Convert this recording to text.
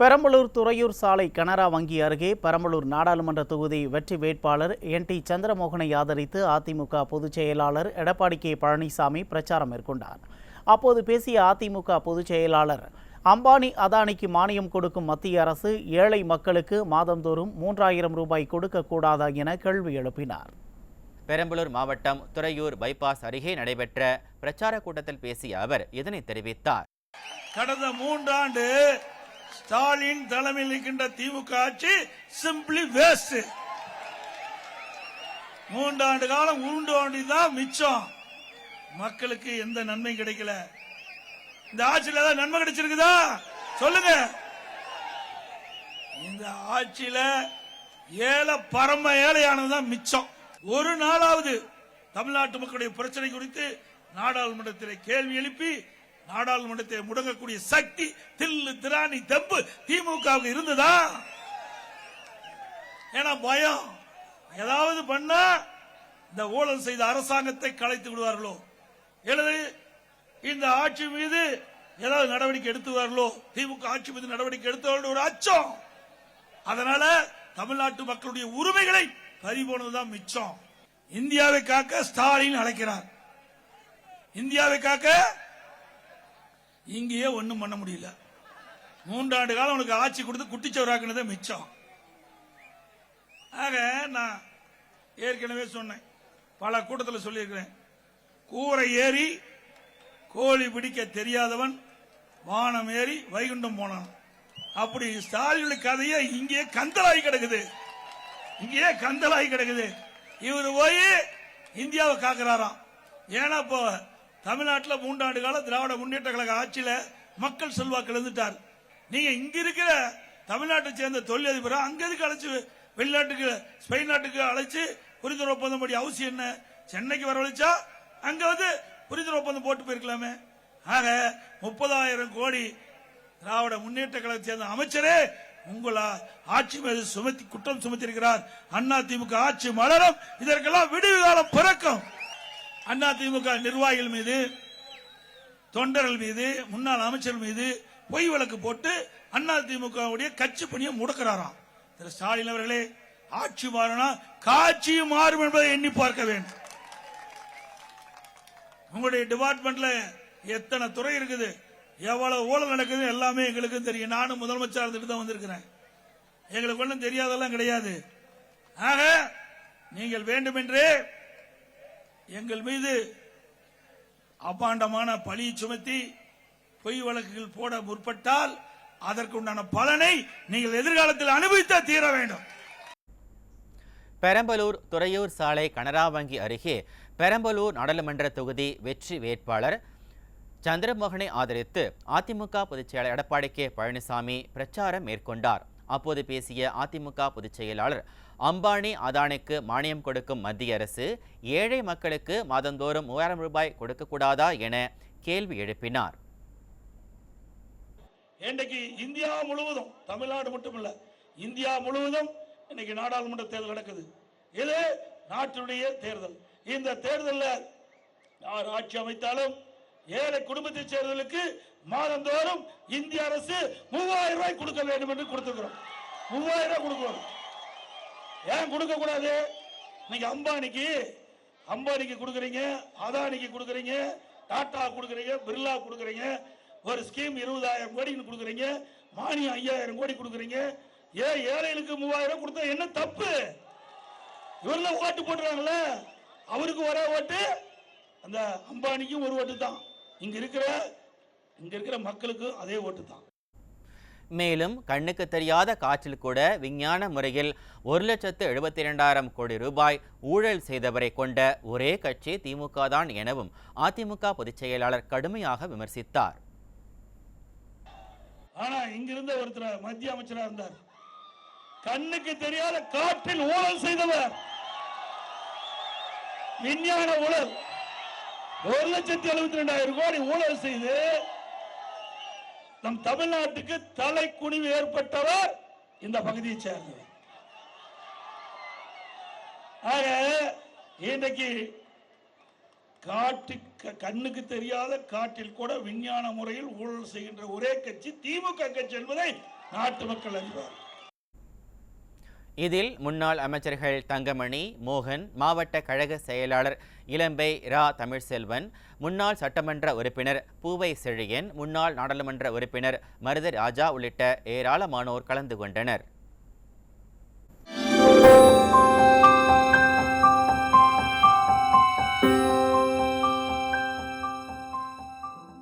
பெரம்பலூர் துறையூர் சாலை கனரா வங்கி அருகே பெரம்பலூர் நாடாளுமன்ற தொகுதி வெற்றி வேட்பாளர் என் டி சந்திரமோகனை ஆதரித்து அதிமுக பொதுச் செயலாளர் எடப்பாடி கே பழனிசாமி பிரச்சாரம் மேற்கொண்டார். அப்போது பேசிய அதிமுக பொதுச் செயலாளர் அம்பானி அதானிக்கு மானியம் கொடுக்கும் மத்திய அரசு ஏழை மக்களுக்கு மாதந்தோறும் மூன்றாயிரம் ரூபாய் கொடுக்கக்கூடாதா என கேள்வி எழுப்பினார். பெரம்பலூர் மாவட்டம் துறையூர் பைபாஸ் அருகே நடைபெற்ற பிரச்சார கூட்டத்தில் பேசிய அவர் இதனை தெரிவித்தார். கடந்த மூன்றாண்டு ஸ்டாலின் தலைமையில் இருக்கின்ற திமுக ஆட்சி சிம்பிளி வேஸ்ட் மூன்றாண்டு காலம் உருண்டு தான் மிச்சம். மக்களுக்கு எந்த நன்மையும் கிடைக்கல. இந்த ஆட்சியில ஏதாவது நன்மை கிடைச்சிருக்குதா? சொல்லுங்க. இந்த ஆட்சியில ஏழை பரம ஏழையானதுதான் மிச்சம். ஒரு நாளாவது தமிழ்நாட்டு மக்களுடைய பிரச்சனை குறித்து நாடாளுமன்றத்தில் கேள்வி எழுப்பி நாடாளுமன்றத்தை முடங்கக்கூடிய சக்தி தில்லு திராணி தெம்பு திமுகவுக்கு இருந்ததா? ஏன்னா பயம். ஏதாவது பண்ணா இந்த ஊழல் செய்த அரசாங்கத்தை கலைத்து விடுவார்களோ அல்லது இந்த ஆட்சி மீது ஏதாவது நடவடிக்கை எடுத்துவார்களோ திமுக ஆட்சி மீது நடவடிக்கை எடுத்தவர்கள் ஒரு அச்சம். அதனால தமிழ்நாட்டு மக்களுடைய உரிமைகளை பறிபோனதுதான் மிச்சம். இந்தியாவை காக்க ஸ்டாலின் அழைக்கிறார். இந்தியாவை காக்க இங்கேயே ஒன்றும் பண்ண முடியல. மூன்றாண்டு காலம் உனக்கு ஆட்சி கொடுத்து குட்டிச்சவராக்குனதே மிச்சம். ஆக நான் ஏற்கனவே சொன்னேன். பல கூட்டத்தில் சொல்லியிருக்கிறேன். கூரை ஏறி கோழி பிடிக்க தெரியாதவன் வானம் ஏறி வைகுண்டம் போனான். அப்படி ஸ்டாலினுடைய கதையை இங்கேயே கந்தலாகி கிடக்குது. இங்கேயே கந்தலாகி கிடக்குது. இவர் போய் இந்தியாவை காக்குறாராம். ஏன்னா இப்போ தமிழ்நாட்டில் மூன்றாண்டு கால திராவிட முன்னேற்ற கழக ஆட்சியில மக்கள் செல்வாக்கு இழந்துட்டார் நீங்க இங்க இருக்கிற தமிழ்நாட்டை சேர்ந்த தொழிலதிபரை அங்க எதுக்கு அழைச்சு வெளிநாட்டுக்கு ஸ்பெயின் நாட்டுக்கு அழைச்சு புரிந்துணர்வு ஒப்பந்தம் படி அவசியம் என்ன? சென்னைக்கு வரவழைச்சா அங்க வந்து புரிந்துணர்வு ஒப்பந்தம் போட்டு போயிருக்கலாமே. ஆக முப்பதாயிரம் கோடி திராவிட முன்னேற்ற கழகத்தை சேர்ந்த அமைச்சரே உங்களா ஆட்சி மீது சுமத்தி குற்றம் சுமத்திருக்கிறார் அண்ணா திமுக ஆட்சி மலரும். இதற்கெல்லாம் விடுவிகாலம் பிறக்கும். அண்ணா திமுக நிர்வாகிகள் மீது தொண்டர்கள் மீது முன்னாள் அமைச்சர் மீது பொய் வழக்கு போட்டு அண்ணா திமுக கட்சி பணியை முடக்கிறாராம். திரு ஸ்டாலின் அவர்களே ஆட்சி மாறினா காட்சியும் மாறும் என்பதை எண்ணி பார்க்க வேண்டும். உங்களுடைய டிபார்ட்மெண்ட்ல எத்தனை துறை இருக்குது எவ்வளவு ஊழல் நடக்குது எல்லாமே எங்களுக்கு தெரியும். நானும் முதலமைச்சர் இருந்துட்டு தான் வந்திருக்கிறேன். எங்களுக்கு ஒன்றும் தெரியாதெல்லாம் கிடையாது. ஆக நீங்கள் வேண்டுமென்றே எங்கள் மீது அபாண்டமான பழியை சுமத்தி பொய் வழக்குகள் போட முற்பட்டால் அதற்குண்டான பலனை நீங்கள் எதிர்காலத்தில் அனுபவித்த தீர வேண்டும். பெரம்பலூர் துறையூர் சாலை கனரா வங்கி அருகே பெரம்பலூர் நாடாளுமன்ற தொகுதி வெற்றி வேட்பாளர் சந்திரமோகனை ஆதரித்து அதிமுக பொதுச்செயலர் எடப்பாடி கே பழனிசாமி பிரச்சாரம் மேற்கொண்டார். அப்போது பேசிய அதிமுக பொதுச் செயலாளர் அம்பானி அதானிக்கு மானியம் கொடுக்கும் மத்திய அரசு ஏழை மக்களுக்கு மாதந்தோறும் மூவாயிரம் ரூபாய் கொடுக்கக்கூடாதா என கேள்வி எழுப்பினார். இன்றைக்கு இந்தியா முழுவதும் தமிழ்நாடு மட்டுமல்ல இந்தியா முழுவதும் இன்னைக்கு நாடாளுமன்ற தேர்தல் நடக்குது. இது நாட்டினுடைய தேர்தல். இந்த தேர்தலில் யார் ஆட்சி அமைத்தாலும் ஏழை குடும்பத்தை சேர்ந்தவர்களுக்கு மாதந்தோறும் இந்திய அரசு மூவாயிரம் ரூபாய் கொடுக்க வேண்டும் என்று கொடுத்துக்கிறோம் மூவாயிரம் ரூபாய் கொடுக்கணும். ஏன் கொடுக்க கூடாது நீங்க அம்பானிக்கு அம்பானிக்கு கொடுக்குறீங்க அதானிக்கு கொடுக்குறீங்க டாடா கொடுக்குறீங்க பிர்லா கொடுக்குறீங்க ஒரு ஸ்கீம் இருபதாயிரம் கோடின்னு கொடுக்குறீங்க மானியம் ஐயாயிரம் கோடி கொடுக்குறீங்க. ஏன் ஏழைகளுக்கு மூவாயிரம் கொடுத்தா என்ன தப்பு? இவரெல்லாம் ஓட்டு போட்டுறாங்களே அவருக்கு ஒரே ஓட்டு அந்த அம்பானிக்கும் ஒரு ஓட்டு தான் இங்க இருக்கிற இங்க இருக்கிற மக்களுக்கு அதே ஓட்டு தான். மேலும் கண்ணுக்கு தெரியாத காற்றில் கூட விஞ்ஞான முறையில் ஒரு லட்சத்து எழுபத்தி இரண்டாயிரம் கோடி ரூபாய் ஊழல் செய்தவரை கொண்ட ஒரே கட்சி திமுக தான் எனவும் அதிமுக பொதுச் செயலாளர் கடுமையாக விமர்சித்தார். ஆனா இங்க இருந்த ஒருத்தர் மத்திய அமைச்சரா இருந்தார். கண்ணுக்கு தெரியாத காற்றில் ஊழல் செய்தவர். விஞ்ஞான ஊழல். ஒரு லட்சத்தி எழுபத்தி ரெண்டாயிரம் கோடி ஊழல் செய்து நம் தமிழ்நாட்டுக்கு தலை குனிவு ஏற்பட்டவர் இந்த பகுதியை சேர்ந்தவர். ஆக இன்றைக்கு காட்டு க- கண்ணுக்கு தெரியாத காட்டில் கூட விஞ்ஞான முறையில் ஊழல் செய்கின்ற ஒரே கட்சி திமுக கட்சி என்பதை நாட்டு மக்கள் அறிவார் இதில் முன்னாள் அமைச்சர்கள் தங்கமணி மோகன் மாவட்ட கழக செயலாளர் இளம்பை ரா தமிழ்செல்வன் முன்னாள் சட்டமன்ற உறுப்பினர் பூவை செழியன் முன்னாள் நாடாளுமன்ற உறுப்பினர் மருத ராஜா உள்ளிட்ட ஏராளமானோர் கலந்து கொண்டனர்.